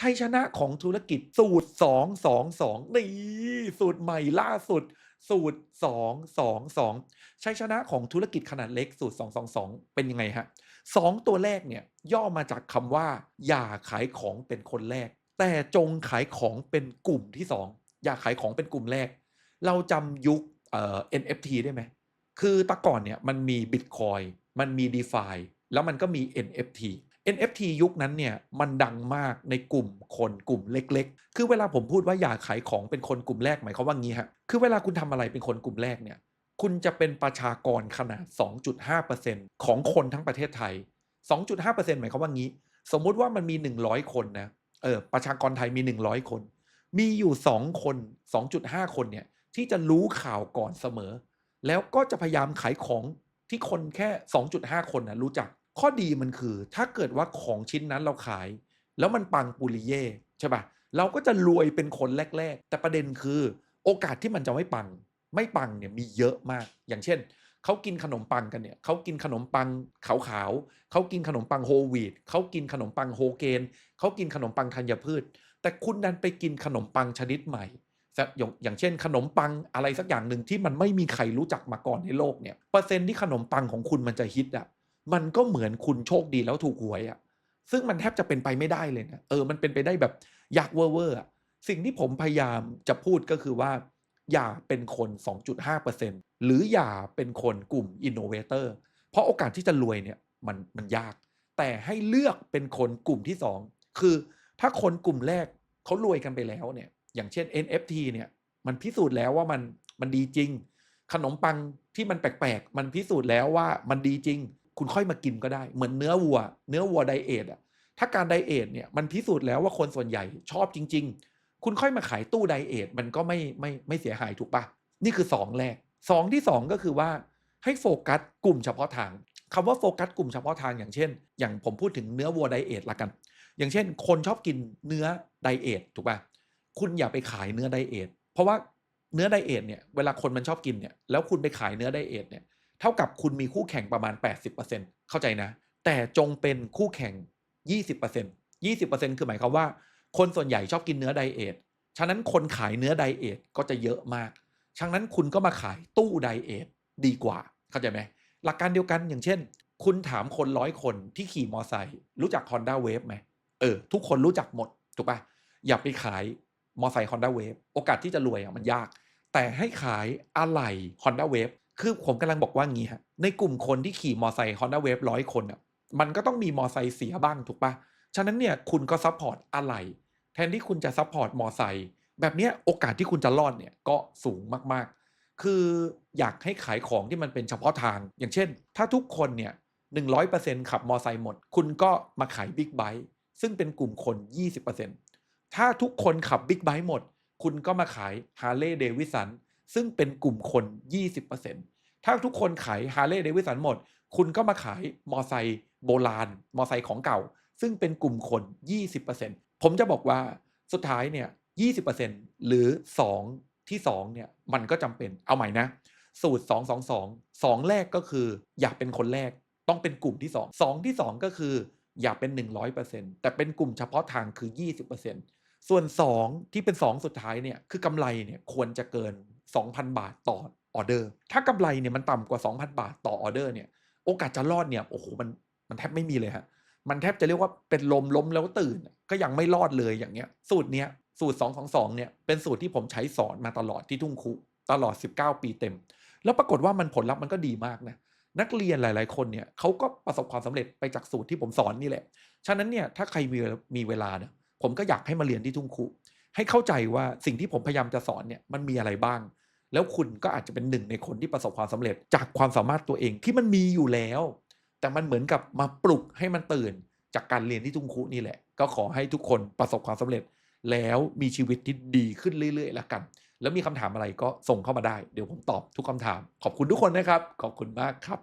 ชัยชนะของธุรกิจสูตร 222 นี่ สูตรใหม่ล่าสุด สูตร 222 ชัยชนะของธุรกิจขนาดเล็กสูตร 222 เป็นยังไงฮะ2ตัวแรกเนี่ยย่อมาจากคำว่า อย่าขายของเป็นคนแรก แต่จงขายของเป็นกลุ่มที่ 2 อย่าขายของเป็นกลุ่มแรก เราจำยุคเอ่อ NFT ได้ไหมคือตะก่อนเนี่ยมันมี Bitcoin มันมี DeFi แล้วมันก็มี NFT NFT ยุคนั้นเนี่ยมันดังมากในกลุ่มคนกลุ่มเล็ก ๆ คือเวลาผมพูดว่าอย่าขายของเป็นคนกลุ่มแรกหมายความว่างี้ฮะ คือเวลาคุณทำอะไรเป็นคนกลุ่มแรกเนี่ย คุณจะเป็นประชากรขนาด 2.5%ของคนทั้งประเทศไทย 2.5%หมายความว่างี้ สมมุติว่ามันมี 100 คนนะ เออประชากรไทยมี 100 คน มีอยู่ 2 คน 2.5 คนเนี่ยที่จะรู้ข่าวก่อนเสมอ แล้วก็จะพยายามขายของที่คนแค่ 2.5 คนนะรู้จัก ข้อดีมันคือ ถ้าเกิดว่าของชิ้นนั้นเราขาย แล้วมันปังปุริเย่ใช่ปะเราก็จะรวยเป็นคนแรก ๆ แต่ประเด็นคือ โอกาสที่มันจะไม่ปัง ไม่ปังเนี่ยมีเยอะมาก อย่างเช่นเขากินขนมปังกันเนี่ยเขากินขนมปังขาวๆเขากินขนมปังโฮลวีตเขากินขนมปังโฮเกนเขากินขนมปังธัญพืช แต่คุณดันไปกินขนมปังชนิดใหม่อย่างอย่างเช่น ขนมปังอะไรสักอย่างหนึ่งที่มันไม่มีใครรู้จักมาก่อนในโลกเนี่ยเปอร์เซ็นต์ที่ขนมปังของคุณมันจะฮิตอะ มันก็เหมือนคุณโชคดีแล้วถูกหวยอะ่ะซึ่งมันแทบจะเป็นไปไม่ได้เลยนะเออมันเป็นไปได้แบบอยากเวอร์เวอร์สิ่งที่ผมพยายามจะพูดก็คือว่า อย่าเป็นคน 2.5%หรืออย่าเป็นคนกลุ่มอินโนเวเตอร์เพราะโอกาสที่จะรวยเนี่ยมันมันยาก แต่ให้เลือกเป็นคนกลุ่มที่ 2 คือถ้าคนกลุ่มแรกเขารวยกันไปแล้วเนี่ย อย่างเช่น NFT เนี่ยมันพิสูจน์แล้วว่ามันมันดีจริง ขนมปังที่มันแปลกๆ มันพิสูจน์แล้วว่ามันดีจริง คุณค่อยมากินก็ได้ เหมือนเนื้อวัว เนื้อวัวไดเอทอะถ้าการไดเอทเนี่ยมันพิสูจน์แล้วว่าคนส่วนใหญ่ชอบจริง ๆ คุณค่อยมาขายตู้ไดเอทมันก็ไม่ไม่ไม่เสียหายถูกปะนี่คือ 2 แรก 2 ที่ 2 ก็คือว่าให้โฟกัสกลุ่มเฉพาะทางคำว่าโฟกัสกลุ่มเฉพาะทางอย่างเช่น อย่างผมพูดถึงเนื้อวัวไดเอทละกัน อย่างเช่น คนชอบกินเนื้อไดเอทถูกปะคุณอย่าไปขายเนื้อไดเอทเพราะว่าเนื้อไดเอทเนี่ยเวลาคนมันชอบกินเนี่ยแล้วคุณไปขายเนื้อไดเอทเนี่ย เท่ากับคุณมีคู่แข่งประมาณ 80%เข้าใจนะ แต่จงเป็นคู่แข่ง 20% 20%คือหมายความว่า คนส่วนใหญ่ชอบกินเนื้อไดเอท ฉะนั้นคนขายเนื้อไดเอทก็จะเยอะมาก ฉะนั้นคุณก็มาขายตู้ไดเอทดีกว่า เข้าใจไหม หลักการเดียวกันอย่างเช่น คุณถามคนร้อยคนที่ขี่มอไซค์รู้จัก Honda Wave ไหมเออ ทุกคนรู้จักหมด ถูกปะอย่าไปขายมอไซค์ Honda Wave โอกาสที่จะรวยอะมันยาก แต่ให้ขายอะไหล่ Honda Wave คือผมกำลังบอกว่างี้ฮะ ในกลุ่มคนที่ขี่มอไซค์ Honda Wave ร้อยคนอะ มันก็ต้องมีมอไซค์เสียบ้างถูกปะฉะนั้นเนี่ยคุณก็ซัพพอร์ตอะไหล่แทนที่คุณจะซัพพอร์ตมอไซค์แบบเนี้ยโอกาสที่คุณจะรอดเนี่ยก็สูงมากๆ คืออยากให้ขายของที่มันเป็นเฉพาะทาง อย่างเช่น ถ้าทุกคนเนี่ยหนึ่งร้อยเปอร์เซ็นต์ขับมอไซค์หมด คุณก็มาขายบิ๊กไบค์ซึ่งเป็นกลุ่มคน20%ถ้าทุกคนขับบิ๊กไบค์หมด คุณก็มาขายฮาร์เลย์เดวิสัน ซึ่งเป็นกลุ่มคน 20%ถ้าทุกคนขายฮาร์เลย์เดวิสันหมด คุณก็มาขายมอไซค์โบราณ มอไซค์ของเก่า ซึ่งเป็นกลุ่มคน 20%ผมจะบอกว่าสุดท้ายเนี่ย 20%หรือ 2 ที่2เนี่ยมันก็จำเป็นเอาใหม่นะ สูตร 2 2 2 2 แรกก็คือ อย่าเป็นคนแรกต้องเป็นกลุ่มที่ 2 2 ที่ 2 ก็คืออย่าเป็น 100%แต่เป็นกลุ่มเฉพาะทางคือ 20%ส่วน 2 ที่เป็น 2 สุดท้ายเนี่ยคือกำไรเนี่ยควรจะเกิน 2,000 บาทต่อออเดอร์ ถ้ากำไรเนี่ยมันต่ำกว่า 2,000 บาทต่อออเดอร์เนี่ยโอกาสจะรอดเนี่ยโอ้โหมันมันแทบไม่มีเลยฮะมันแทบจะเรียกว่าเป็นลมล้มแล้วตื่น ก็ยังไม่รอดเลยอย่างเงี้ย สูตรเนี้ยสูตร 222เนี่ยเป็นสูตรที่ผมใช้สอนมาตลอดที่ทุ่งคุตลอด 19 ปีเต็ม แล้วปรากฏว่ามันผลลัพธ์มันก็ดีมากนะนักเรียนหลาย ๆ คนเนี่ยเขาก็ประสบความสำเร็จไปจากสูตรที่ผมสอนนี่แหละ ฉะนั้นเนี่ยถ้าใครมีมีเวลาเนี่ยผมก็อยากให้มาเรียนที่ทุ่งคุให้เข้าใจว่าสิ่งที่ผมพยายามจะสอนเนี่ยมันมีอะไรบ้าง แล้วคุณก็อาจจะเป็นหนึ่งในคนที่ประสบความสำเร็จจากความสามารถตัวเองที่มันมีอยู่แล้ว แต่มันเหมือนกับมาปลุกให้มันตื่น จากการเรียนที่ทุ่งคุนี่แหละ ก็ขอให้ทุกคนประสบความสำเร็จ แล้วมีชีวิตที่ดีขึ้นเรื่อยๆแล้วกัน แล้วมีคำถามอะไรก็ส่งเข้ามาได้ เดี๋ยวผมตอบทุกคำถาม ขอบคุณทุกคนนะครับ ขอบคุณมากครับ